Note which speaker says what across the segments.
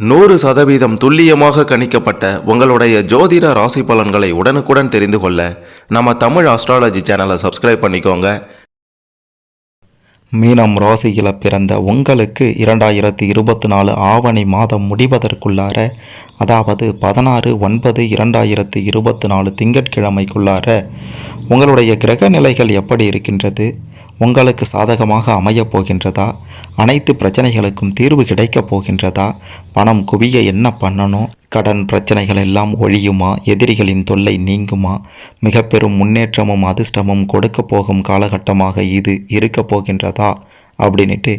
Speaker 1: நூறு சதவீதம் துல்லியமாக கணிக்கப்பட்ட உங்களுடைய ஜோதிட ராசி பலன்களை உடனுக்குடன் தெரிந்து கொள்ள நம்ம தமிழ் அஸ்ட்ராலஜி சேனலை சப்ஸ்கிரைப் பண்ணிக்கோங்க.
Speaker 2: மீனம் ராசியில் பிறந்த உங்களுக்கு இரண்டாயிரத்தி இருபத்தி நாலு ஆவணி மாதம் முடிவதற்குள்ளார அதாவது பதினாறு ஒன்பது இரண்டாயிரத்தி இருபத்தி நாலு திங்கட்கிழமைக்குள்ளார உங்களுடைய கிரக நிலைகள் எப்படி இருக்கின்றது? உங்களுக்கு சாதகமாக அமையப் போகின்றதா? அனைத்து பிரச்சனைகளுக்கும் தீர்வு கிடைக்கப் போகின்றதா? பணம் குவிய என்ன பண்ணணும்? கடன் பிரச்சனைகள் எல்லாம் ஒழியுமா? எதிரிகளின் தொல்லை நீங்குமா? மிக பெரும் முன்னேற்றமும் அதிர்ஷ்டமும் கொடுக்க போகும் காலகட்டமாக இது இருக்கப் போகின்றதா? அப்படின்ட்டு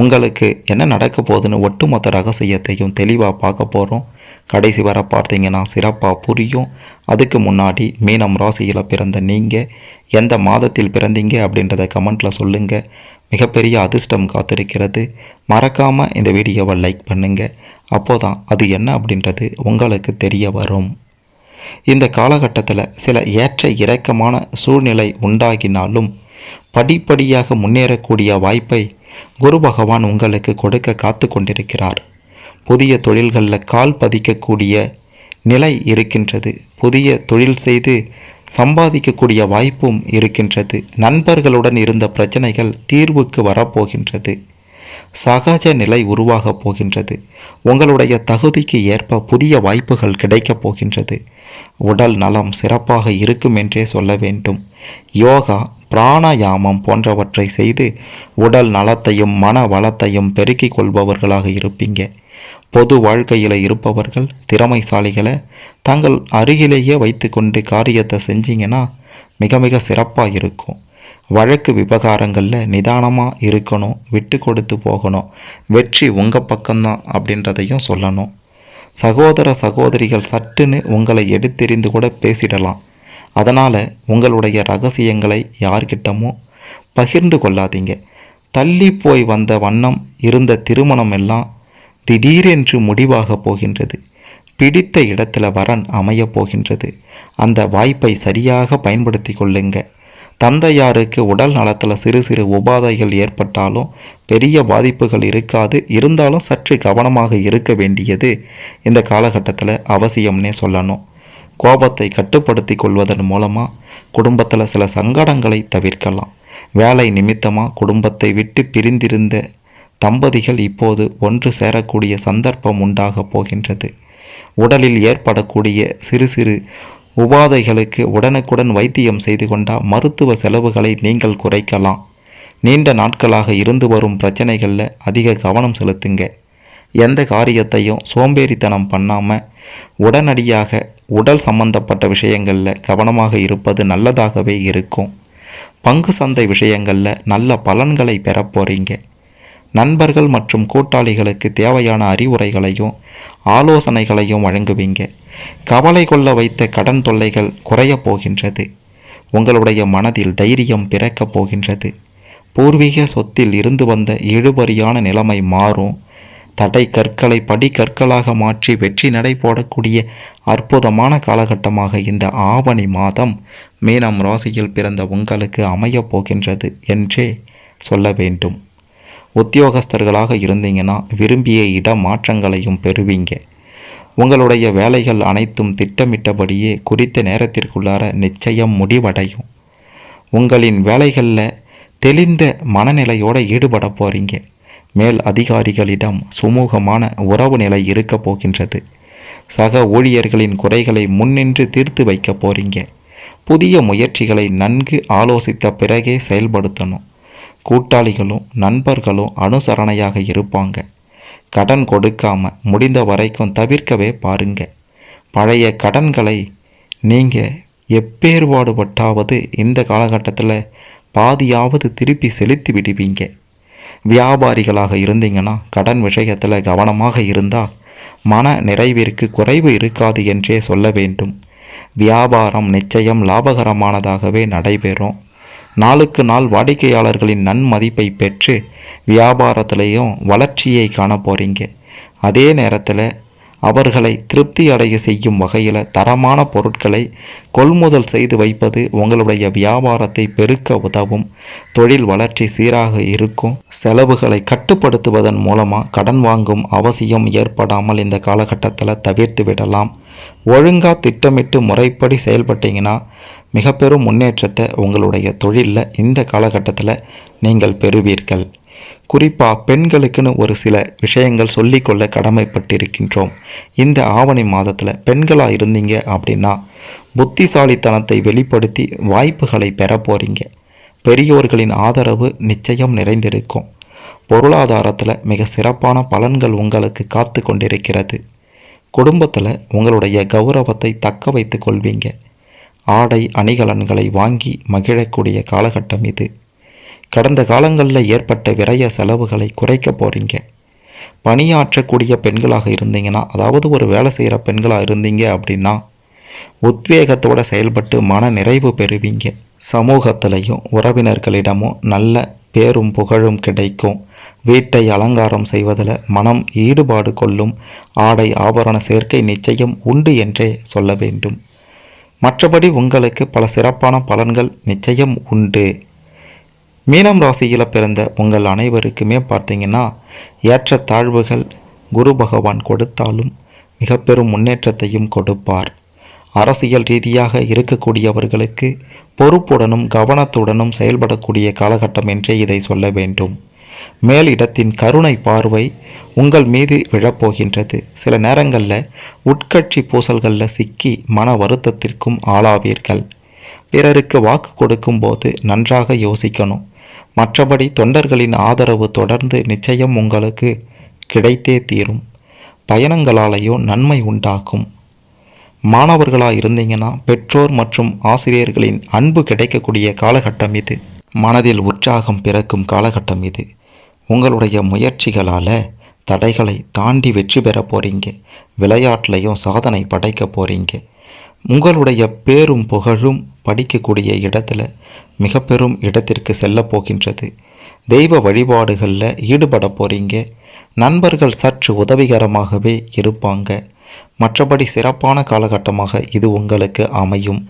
Speaker 2: உங்களுக்கு என்ன நடக்க போகுதுன்னு ஒட்டுமொத்த ரகசியத்தையும் தெளிவாக பார்க்க போகிறோம் கடைசி வர பார்த்தீங்கன்னா சிறப்பாக புரியும். அதுக்கு முன்னாடி மீனம் ராசியில் பிறந்த நீங்கள் எந்த மாதத்தில் பிறந்தீங்க? அப்படின்றத கமெண்ட்டில் சொல்லுங்கள் மிகப்பெரிய அதிர்ஷ்டம் காத்திருக்கிறது. மறக்காமல் இந்த வீடியோவை லைக் பண்ணுங்கள் அப்போ தான் அது என்ன அப்படின்றது உங்களுக்கு தெரிய வரும். இந்த காலகட்டத்தில் சில ஏற்ற இறக்கமான சூழ்நிலை உண்டாகினாலும் படிப்படியாக முன்னேறக்கூடிய வாய்ப்பை குரு பகவான் உங்களுக்கு கொடுக்க காத்து கொண்டிருக்கிறார். புதிய தொழில்களில் கால் பதிக்கக்கூடிய நிலை இருக்கின்றது. புதிய தொழில் செய்து சம்பாதிக்கக்கூடிய வாய்ப்பும் இருக்கின்றது. நண்பர்களுடன் இருந்த பிரச்சனைகள் தீர்வுக்கு வரப்போகின்றது. சகஜ நிலை உருவாகப் போகின்றது. உங்களுடைய தகுதிக்கு ஏற்ப புதிய வாய்ப்புகள் கிடைக்கப் போகின்றது. உடல் நலம் சிறப்பாக இருக்கும் என்றே சொல்ல வேண்டும். யோகா பிராணாயாமம் போன்றவற்றை செய்து உடல் நலத்தையும் மன வளத்தையும் பெருக்கிக் கொள்பவர்களாக இருப்பீங்க. பொது வாழ்க்கையில் இருப்பவர்கள் திறமைசாலிகளை தங்கள் அருகிலேயே வைத்துக்கொண்டு காரியத்தை செஞ்சீங்கன்னா மிக மிக சிறப்பாக இருக்கும். வழக்கு விவகாரங்களில் நிதானமாக இருக்கணும் விட்டு கொடுத்து போகணும் வெற்றி உங்கள் பக்கம்தான் அப்படின்றதையும் சொல்லணும். சகோதர சகோதரிகள் சட்டுன்னு உங்களை எடுத்தெறிந்து கூட பேசிடலாம். அதனால் உங்களுடைய ரகசியங்களை யார்கிட்டமோ பகிர்ந்து கொள்ளாதீங்க. தள்ளி போய் வந்த வண்ணம் இருந்த திருமணம் எல்லாம் திடீரென்று முடிவாக போகின்றது. பிடித்த இடத்துல வரன் அமையப் போகின்றது. அந்த வாய்ப்பை சரியாக பயன்படுத்தி கொள்ளுங்க. தந்தையாருக்கு உடல் நலத்தில் சிறு சிறு உபாதைகள் ஏற்பட்டாலும் பெரிய பாதிப்புகள் இருக்காது. இருந்தாலும் சற்று கவனமாக இருக்க வேண்டியது இந்த காலகட்டத்தில் அவசியம்னே சொல்லணும். கோபத்தை கட்டுப்படுத்தி கொள்வதன் மூலமாக குடும்பத்தில் சில சங்கடங்களை தவிர்க்கலாம். வேலை நிமித்தமாக குடும்பத்தை விட்டு பிரிந்திருந்த தம்பதிகள் இப்போது ஒன்று சேரக்கூடிய சந்தர்ப்பம் உண்டாக போகின்றது. உடலில் ஏற்படக்கூடிய சிறு சிறு உபாதைகளுக்கு உடனுக்குடன் வைத்தியம் செய்து கொண்டால் மருத்துவ செலவுகளை நீங்கள் குறைக்கலாம். நீண்ட நாட்களாக இருந்து வரும் பிரச்சனைகளில் அதிக கவனம் செலுத்துங்க. எந்த காரியத்தையும் சோம்பேறித்தனம் பண்ணாமல் உடனடியாக உடல் சம்பந்தப்பட்ட விஷயங்களில் கவனமாக இருப்பது நல்லதாகவே இருக்கும். பங்கு சந்தை விஷயங்களில் நல்ல பலன்களை பெற போகிறீங்க நண்பர்கள் மற்றும் கூட்டாளிகளுக்கு தேவையான அறிவுரைகளையும் ஆலோசனைகளையும் வழங்குவீங்க. கவலை கொள்ள வைத்த கடன் தொல்லைகள் குறையப் போகின்றது. உங்களுடைய மனதில் தைரியம் பிறக்கப் போகின்றது. பூர்வீக சொத்தில் இருந்து வந்த இழுபறியான நிலைமை மாறும். தடை கற்களை படி கற்களாக மாற்றி வெற்றி நடை போடக்கூடிய அற்புதமான காலகட்டமாக இந்த ஆவணி மாதம் மீனம் ராசியில் பிறந்த உங்களுக்கு அமையப் போகின்றது என்றே சொல்ல வேண்டும். உத்தியோகஸ்தர்களாக இருந்தீங்கன்னா விரும்பிய இட மாற்றங்களையும் பெறுவீங்க. உங்களுடைய வேலைகள் அனைத்தும் திட்டமிட்டபடியே குறித்த நேரத்திற்குள்ளார நிச்சயம் முடிவடையும். உங்களின் வேலைகளில் தெளிந்த மனநிலையோடு ஈடுபட போகிறீங்க மேல் அதிகாரிகளிடம் சுமூகமான உறவு நிலை இருக்க போகின்றது. சக ஊழியர்களின் குறைகளை முன்னின்று தீர்த்து வைக்க போறீங்க. புதிய முயற்சிகளை நன்கு ஆலோசித்த பிறகே செயல்படுத்தணும். கூட்டாளிகளும் நண்பர்களும் அனுசரணையாக இருப்பாங்க. கடன் கொடுக்காம முடிந்த வரைக்கும் தவிர்க்கவே பாருங்க. பழைய கடன்களை நீங்கள் எப்பேர்பாடுபட்டாவது இந்த காலகட்டத்தில் பாதியாவது திருப்பி செலுத்தி விடுவீங்க. வியாபாரிகளாக இருந்தீங்கன்னா கடன் விஷயத்தில் கவனமாக இருந்தால் மன நிறைவிற்கு குறைவு இருக்காது என்றே சொல்ல வேண்டும். வியாபாரம் நிச்சயம் லாபகரமானதாகவே நடைபெறும். நாளுக்கு நாள் வாடிக்கையாளர்களின் நன்மதிப்பை பெற்று வியாபாரத்திலையும் வளர்ச்சியை காண போகிறீங்க அதே நேரத்தில் அவர்களை திருப்தி அடைய செய்யும் வகையில் தரமான பொருட்களை கொள்முதல் செய்து வைப்பது உங்களுடைய வியாபாரத்தை பெருக்க உதவும். தொழில் வளர்ச்சி சீராக இருக்கும். செலவுகளை கட்டுப்படுத்துவதன் மூலமாக கடன் வாங்கும் அவசியம் ஏற்படாமல் இந்த காலகட்டத்தில் தவிர்த்து விடலாம். ஒழுங்காக திட்டமிட்டு முறைப்படி செயல்பட்டீங்கன்னா மிக பெரும் முன்னேற்றத்தை உங்களுடைய தொழிலில் இந்த காலகட்டத்தில் நீங்கள் பெறுவீர்கள். குறிப்பாக பெண்களுக்குன்னு ஒரு சில விஷயங்கள் சொல்லிக்கொள்ள கடமைப்பட்டிருக்கின்றோம். இந்த ஆவணி மாதத்தில் பெண்களாக இருந்தீங்க அப்படின்னா புத்திசாலித்தனத்தை வெளிப்படுத்தி வாய்ப்புகளை பெற போகிறீங்க பெரியோர்களின் ஆதரவு நிச்சயம் நிறைந்திருக்கும். பொருளாதாரத்தில் மிக சிறப்பான பலன்கள் உங்களுக்கு காத்து கொண்டிருக்கிறது. குடும்பத்தில் உங்களுடைய கௌரவத்தை தக்க வைத்து கொள்வீங்க. ஆடை அணிகலன்களை வாங்கி மகிழக்கூடிய காலகட்டம் இது. கடந்த காலங்களில் ஏற்பட்ட விரய செலவுகளை குறைக்க போகிறீங்க பணியாற்றக்கூடிய பெண்களாக இருந்தீங்கன்னா அதாவது ஒரு வேலை செய்கிற பெண்களாக இருந்தீங்க அப்படின்னா உத்வேகத்தோடு செயல்பட்டு மன நிறைவு பெறுவீங்க. சமூகத்திலையும் உறவினர்களிடமும் நல்ல பேரும் புகழும் கிடைக்கும். வீட்டை அலங்காரம் செய்வதில் மனம் ஈடுபாடு கொள்ளும். ஆடை ஆபரண சேர்க்கை நிச்சயம் உண்டு என்றே சொல்ல வேண்டும். மற்றபடி உங்களுக்கு பல சிறப்பான பலன்கள் நிச்சயம் உண்டு. மீனம் ராசியில் பிறந்த உங்கள் அனைவருக்குமே பார்த்தீங்கன்னா ஏற்றத்தாழ்வுகள் குரு பகவான் கொடுத்தாலும் மிக பெரும் முன்னேற்றத்தையும் கொடுப்பார். அரசியல் ரீதியாக இருக்கக்கூடியவர்களுக்கு பொறுப்புடனும் கவனத்துடனும் செயல்படக்கூடிய காலகட்டம் என்றே இதை சொல்ல வேண்டும். மேலிடத்தின் கருணை பார்வை உங்கள் மீது விழப்போகின்றது. சில நேரங்களில் உட்கட்சி பூசல்களில் சிக்கி மன வருத்தத்திற்கும் ஆளாவீர்கள். பிறருக்கு வாக்கு கொடுக்கும்போது நன்றாக யோசிக்கணும். மற்றபடி தொண்டர்களின் ஆதரவு தொடர்ந்து நிச்சயம் உங்களுக்கு கிடைத்தே தீரும். பயணங்களாலேயோ நன்மை உண்டாகும். மாணவர்களாக இருந்தீங்கன்னா பெற்றோர் மற்றும் ஆசிரியர்களின் அன்பு கிடைக்கக்கூடிய காலகட்டம் இது. மனதில் உற்சாகம் பிறக்கும் காலகட்டம் இது. உங்களுடைய முயற்சிகளால் தடைகளை தாண்டி வெற்றி பெற போகிறீங்க விளையாட்டிலையும் சாதனை படைக்க போகிறீங்க உங்களுடைய பேரும் புகழும் படிக்கக்கூடிய இடத்துல மிக பெரும் இடத்திற்கு செல்ல போகின்றது. தெய்வ வழிபாடுகளில் ஈடுபட போகிறீங்க நண்பர்கள் சற்று உதவிகரமாகவே இருப்பாங்க. மற்றபடி சிறப்பான காலகட்டமாக இது உங்களுக்கு அமையும்.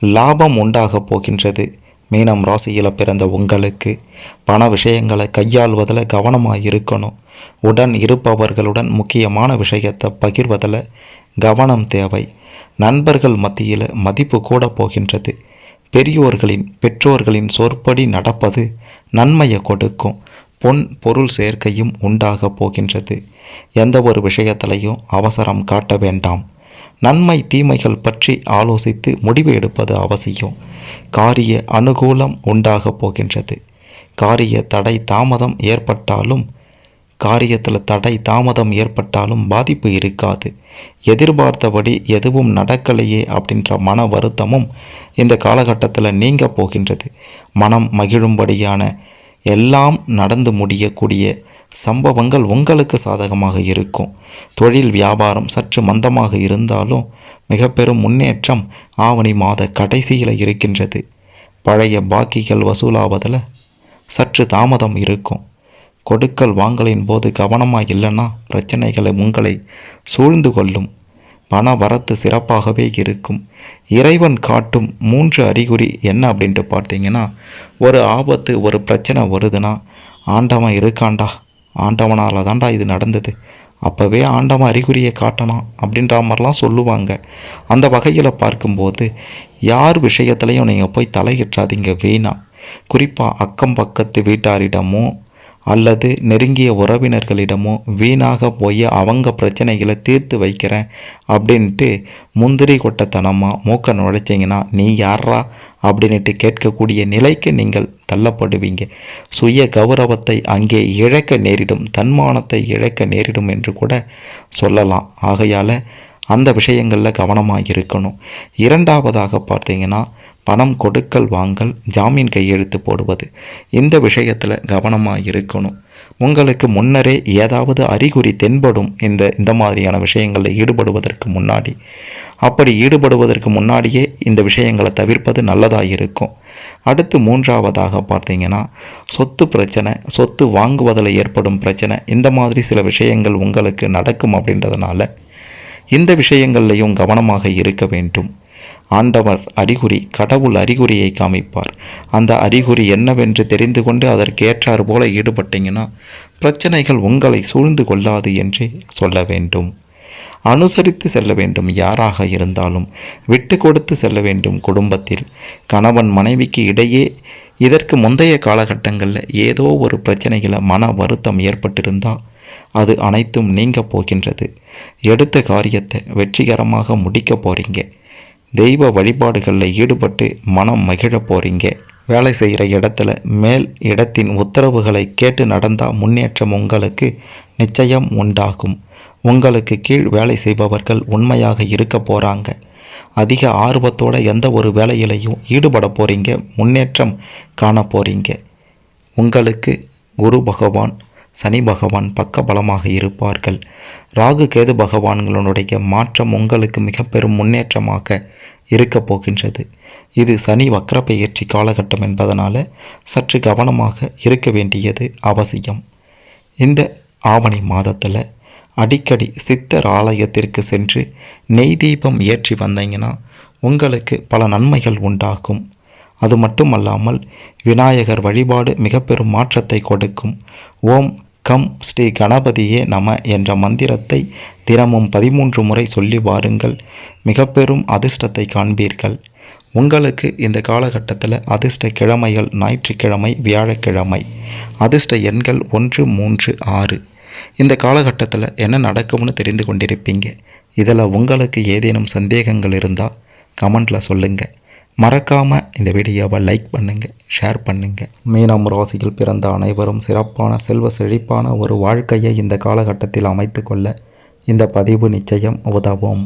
Speaker 2: லாபம் உண்டாக போகின்றது. மீனம் ராசியில் பிறந்த உங்களுக்கு பண விஷயங்களை கையாள்வதில் கவனமாக இருக்கணும். உடன் இருப்பவர்களுடன் முக்கியமான விஷயத்தை பகிர்வதில் கவனம் தேவை. நண்பர்கள் மத்தியில் மதிப்பு கூட போகின்றது. பெரியோர்களின் பெற்றோர்களின் சொற்படி நடப்பது நன்மையை கொடுக்கும். பொன் பொருள் சேர்க்கையும் உண்டாக போகின்றது. எந்த ஒரு விஷயத்திலையும் அவசரம் காட்ட வேண்டாம். நன்மை தீமைகள் பற்றி ஆலோசித்து முடிவு எடுப்பது அவசியம். காரிய அனுகூலம் உண்டாக போகின்றது. காரிய தடை தாமதம் ஏற்பட்டாலும் காரியத்தில் தடை தாமதம் ஏற்பட்டாலும் பாதிப்பு இருக்காது. எதிர்பார்த்தபடி எதுவும் நடக்கலையே அப்படின்ற மன வருத்தமும் இந்த காலகட்டத்தில் நீங்க போகின்றது. மனம் மகிழும்படியான எல்லாம் நடந்து முடியக்கூடிய சம்பவங்கள் உங்களுக்கு சாதகமாக இருக்கும். தொழில் வியாபாரம் சற்று மந்தமாக இருந்தாலும் மிக பெரும் முன்னேற்றம் ஆவணி மாத கடைசியில் இருக்கின்றது. பழைய பாக்கிகள் வசூலாவதில் சற்று தாமதம் இருக்கும். கொடுக்கல் வாங்கலின் போது கவனமாக இல்லைன்னா பிரச்சனைகளை உங்களை சூழ்ந்து கொள்ளும். பண வரத்து சிறப்பாகவே இருக்கும். இறைவன் காட்டும் மூன்று அறிகுறி என்ன அப்படின்ட்டு பார்த்தீங்கன்னா ஒரு ஆபத்து ஒரு பிரச்சனை வருதுன்னா ஆண்டவன் இருக்காண்டா? ஆண்டவனால் தான்டா இது நடந்தது. அப்போவே ஆண்டவன் அறிகுறியை காட்டணும் அப்படின்ற மாதிரிலாம் சொல்லுவாங்க. அந்த வகையில் பார்க்கும்போது யார் விஷயத்துலையும் நீங்கள் போய் தலையிட்டாதீங்க வீணா. குறிப்பாக அக்கம் பக்கத்து வீட்டாரிடமும் அல்லது நெருங்கிய உறவினர்களிடமோ வீணாக போய் அவங்க பிரச்சனைகளை தீர்த்து வைக்கிறேன் அப்படின்ட்டு முந்திரி கொட்டத்தனமாக மூக்க நுழைச்சிங்கன்னா நீ யாரா அப்படின்ட்டு கேட்கக்கூடிய நிலைக்கு நீங்கள் தள்ளப்படுவீங்க. சுய கௌரவத்தை அங்கே இழக்க நேரிடும் தன்மானத்தை இழக்க நேரிடும் என்று கூட சொல்லலாம். ஆகையால் அந்த விஷயங்களில் கவனமாக இருக்கணும். இரண்டாவதாக பார்த்தீங்கன்னா பணம் கொடுக்கல் வாங்கல் ஜாமீன் கையெழுத்து போடுவது. இந்த விஷயத்தில் கவனமாக இருக்கணும். உங்களுக்கு முன்னரே ஏதாவது அறிகுறி தென்படும் இந்த இந்த மாதிரியான விஷயங்களில் ஈடுபடுவதற்கு முன்னாடி. அப்படி ஈடுபடுவதற்கு முன்னாடியே இந்த விஷயங்களை தவிர்ப்பது நல்லதாக இருக்கும். அடுத்து மூன்றாவதாக பார்த்தீங்கன்னா சொத்து பிரச்சனை சொத்து வாங்குவதில் ஏற்படும் பிரச்சனை இந்த மாதிரி சில விஷயங்கள் உங்களுக்கு நடக்கும் அப்படின்றதுனால இந்த விஷயங்கள்லையும் கவனமாக இருக்க வேண்டும். ஆண்டவர் அறிகுறி கடவுள் அறிகுறியை காமிப்பார். அந்த அறிகுறி என்னவென்று தெரிந்து கொண்டு அதற்கேற்றாறு போல ஈடுபட்டீங்கன்னா பிரச்சனைகள் உங்களை சூழ்ந்து கொள்ளாது என்றே சொல்ல வேண்டும். அனுசரித்து செல்ல வேண்டும் யாராக இருந்தாலும். விட்டு கொடுத்து செல்ல வேண்டும் குடும்பத்தில். கணவன் மனைவிக்கு இடையே இதற்கு முந்தைய காலகட்டங்களில் ஏதோ ஒரு பிரச்சனைகளை மன வருத்தம் ஏற்பட்டிருந்தால் அது அனைத்தும் நீங்க போகின்றது. எடுத்த காரியத்தை வெற்றிகரமாக முடிக்க போறீங்க. தெய்வ வழிபாடுகளில் ஈடுபட்டு மனம் மகிழ போறீங்க. வேலை செய்கிற இடத்துல மேல் இடத்தின் உத்தரவுகளை கேட்டு நடந்தால் முன்னேற்றம் உங்களுக்கு நிச்சயம் உண்டாகும். உங்களுக்கு கீழ் வேலை செய்பவர்கள் உண்மையாக இருக்க போகிறாங்க அதிக ஆர்வத்தோட எந்த ஒரு வேலையிலையும் ஈடுபட போகிறீங்க முன்னேற்றம் காண போகிறீங்க உங்களுக்கு குரு பகவான் சனி பகவான் பக்க பலமாக இருப்பார்கள். ராகு கேது பகவான்களுடைய மாற்றம் உங்களுக்கு மிக பெரும் முன்னேற்றமாக இருக்கப் போகின்றது. இது சனி வக்ர காலகட்டம் என்பதனால் சற்று கவனமாக இருக்க வேண்டியது அவசியம். இந்த ஆவணி மாதத்தில் அடிக்கடி சித்தர் ஆலயத்திற்கு சென்று நெய் தீபம் ஏற்றி வந்தீங்கன்னா உங்களுக்கு பல நன்மைகள் உண்டாகும். அது மட்டுமல்லாமல் விநாயகர் வழிபாடு மிக பெரும் மாற்றத்தை கொடுக்கும். ஓம் கம் ஸ்ரீ கணபதியே நம என்ற மந்திரத்தை தினமும் பதிமூன்று முறை சொல்லி வாருங்கள். மிக பெரும் அதிர்ஷ்டத்தை காண்பீர்கள். உங்களுக்கு இந்த காலகட்டத்தில் அதிர்ஷ்ட கிழமைகள் ஞாயிற்றுக்கிழமை வியாழக்கிழமை. அதிர்ஷ்ட எண்கள் ஒன்று மூன்று ஆறு. இந்த காலகட்டத்தில் என்ன நடக்கும்னு தெரிந்து கொண்டிருப்பீங்க. இதில் உங்களுக்கு ஏதேனும் சந்தேகங்கள் இருந்தால் கமெண்டில் சொல்லுங்கள் மறக்காமல் இந்த வீடியோவை லைக் பண்ணுங்கள் ஷேர் பண்ணுங்கள் மீனம் ராசியில் பிறந்த அனைவரும் சிறப்பான செல்வ செழிப்பான ஒரு வாழ்க்கையை இந்த காலகட்டத்தில் அமைத்து கொள்ள இந்த பதிவு நிச்சயம் உதவும்.